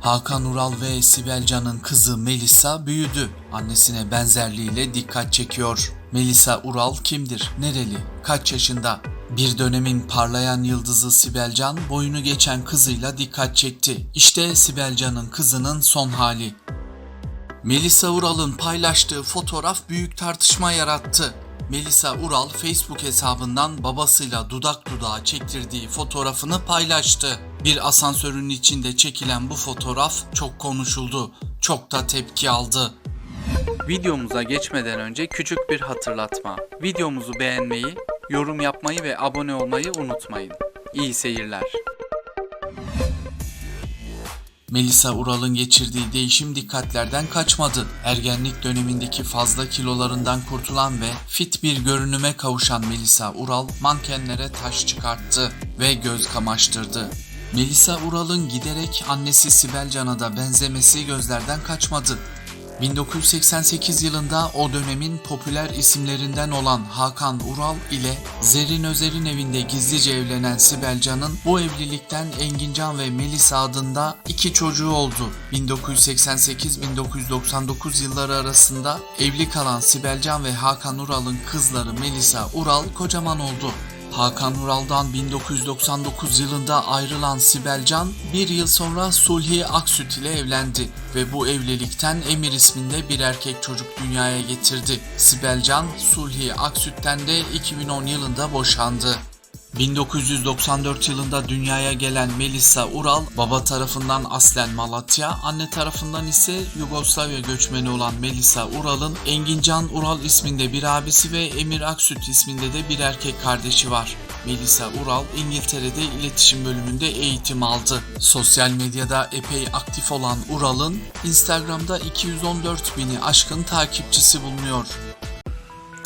Hakan Ural ve Sibel Can'ın kızı Melisa büyüdü. Annesine benzerliğiyle dikkat çekiyor. Melisa Ural kimdir? Nereli? Kaç yaşında? Bir dönemin parlayan yıldızı Sibel Can boyunu geçen kızıyla dikkat çekti. İşte Sibel Can'ın kızının son hali. Melisa Ural'ın paylaştığı fotoğraf büyük tartışma yarattı. Melisa Ural Facebook hesabından babasıyla dudak dudağa çektirdiği fotoğrafını paylaştı. Bir asansörün içinde çekilen bu fotoğraf çok konuşuldu. Çok da tepki aldı. Videomuza geçmeden önce küçük bir hatırlatma. Videomuzu beğenmeyi, yorum yapmayı ve abone olmayı unutmayın. İyi seyirler. Melisa Ural'ın geçirdiği değişim dikkatlerden kaçmadı. Ergenlik dönemindeki fazla kilolarından kurtulan ve fit bir görünüme kavuşan Melisa Ural mankenlere taş çıkarttı ve göz kamaştırdı. Melisa Ural'ın giderek annesi Sibel Can'a da benzemesi gözlerden kaçmadı. 1988 yılında o dönemin popüler isimlerinden olan Hakan Ural ile Zerrin Özer'in evinde gizlice evlenen Sibel Can'ın bu evlilikten Engincan ve Melisa adında iki çocuğu oldu. 1988-1999 yılları arasında evli kalan Sibel Can ve Hakan Ural'ın kızları Melisa Ural kocaman oldu. Hakan Ural'dan 1999 yılında ayrılan Sibel Can bir yıl sonra Sulhi Aksüt ile evlendi ve bu evlilikten Emir isminde bir erkek çocuk dünyaya getirdi. Sibel Can Sulhi Aksüt'ten de 2010 yılında boşandı. 1994 yılında dünyaya gelen Melisa Ural, baba tarafından aslen Malatya, anne tarafından ise Yugoslavya göçmeni olan Melisa Ural'ın Engincan Ural isminde bir abisi ve Emir Aksüt isminde de bir erkek kardeşi var. Melisa Ural İngiltere'de iletişim bölümünde eğitim aldı. Sosyal medyada epey aktif olan Ural'ın Instagram'da 214 bini aşkın takipçisi bulunuyor.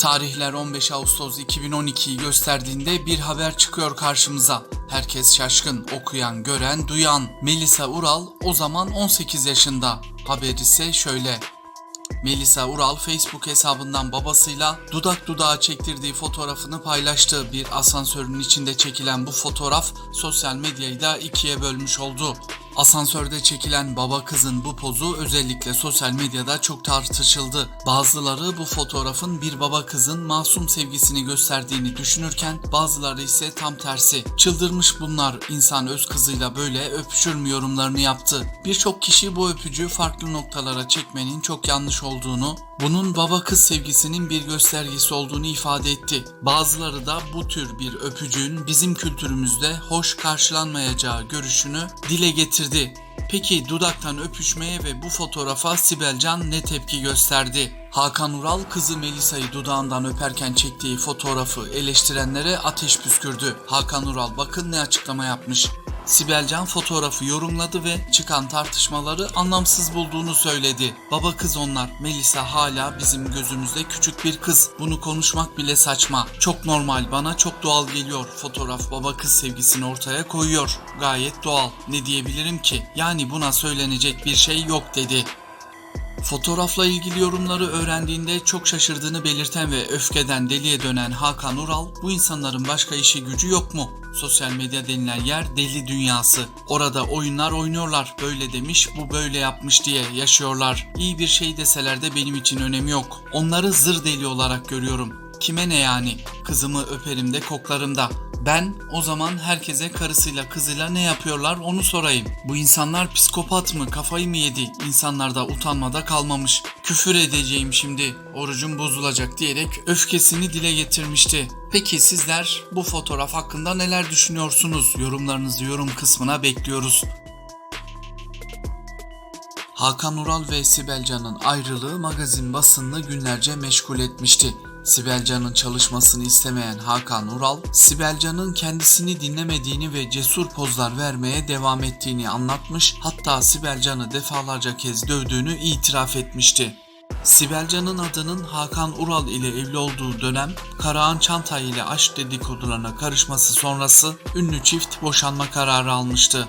Tarihler 15 Ağustos 2012'yi gösterdiğinde bir haber çıkıyor karşımıza. Herkes şaşkın, okuyan, gören, duyan. Melisa Ural o zaman 18 yaşında. Haber ise şöyle. Melisa Ural Facebook hesabından babasıyla dudak dudağa çektirdiği fotoğrafını paylaştı. Bir asansörün içinde çekilen bu fotoğraf sosyal medyayı da ikiye bölmüş oldu. Asansörde çekilen baba kızın bu pozu özellikle sosyal medyada çok tartışıldı. Bazıları bu fotoğrafın bir baba kızın masum sevgisini gösterdiğini düşünürken bazıları ise tam tersi. Çıldırmış bunlar insan öz kızıyla böyle öpüşür mü yorumlarını yaptı. Birçok kişi bu öpücüğü farklı noktalara çekmenin çok yanlış olduğunu, bunun baba kız sevgisinin bir göstergesi olduğunu ifade etti. Bazıları da bu tür bir öpücüğün bizim kültürümüzde hoş karşılanmayacağı görüşünü dile getirdi. Peki dudaktan öpüşmeye ve bu fotoğrafa Sibel Can ne tepki gösterdi? Hakan Ural kızı Melisa'yı dudağından öperken çektiği fotoğrafı eleştirenlere ateş püskürdü. Hakan Ural bakın ne açıklama yapmış. Sibel Can fotoğrafı yorumladı ve çıkan tartışmaları anlamsız bulduğunu söyledi. Baba kız onlar. Melisa hala bizim gözümüzde küçük bir kız. Bunu konuşmak bile saçma. Çok normal bana çok doğal geliyor. Fotoğraf baba kız sevgisini ortaya koyuyor. Gayet doğal. Ne diyebilirim ki? Yani buna söylenecek bir şey yok dedi. Fotoğrafla ilgili yorumları öğrendiğinde çok şaşırdığını belirten ve öfkeden deliye dönen Hakan Ural, bu insanların başka işi gücü yok mu? Sosyal medya denilen yer deli dünyası. Orada oyunlar oynuyorlar. Böyle demiş, bu böyle yapmış diye yaşıyorlar. İyi bir şey deseler de benim için önemi yok. Onları zır deli olarak görüyorum. Kime ne yani? Kızımı öperim de koklarım da. Ben o zaman herkese karısıyla kızıyla ne yapıyorlar onu sorayım. Bu insanlar psikopat mı kafayı mı yedi? İnsanlarda utanmada kalmamış. Küfür edeceğim şimdi orucum bozulacak diyerek öfkesini dile getirmişti. Peki sizler bu fotoğraf hakkında neler düşünüyorsunuz? Yorumlarınızı yorum kısmına bekliyoruz. Hakan Ural ve Sibel Can'ın ayrılığı magazin basınını günlerce meşgul etmişti. Sibel Can'ın çalışmasını istemeyen Hakan Ural, Sibel Can'ın kendisini dinlemediğini ve cesur pozlar vermeye devam ettiğini anlatmış, hatta Sibel Can'ı defalarca kez dövdüğünü itiraf etmişti. Sibel Can'ın adının Hakan Ural ile evli olduğu dönem Karahan Çantay ile aşk dedikodularına karışması sonrası ünlü çift boşanma kararı almıştı.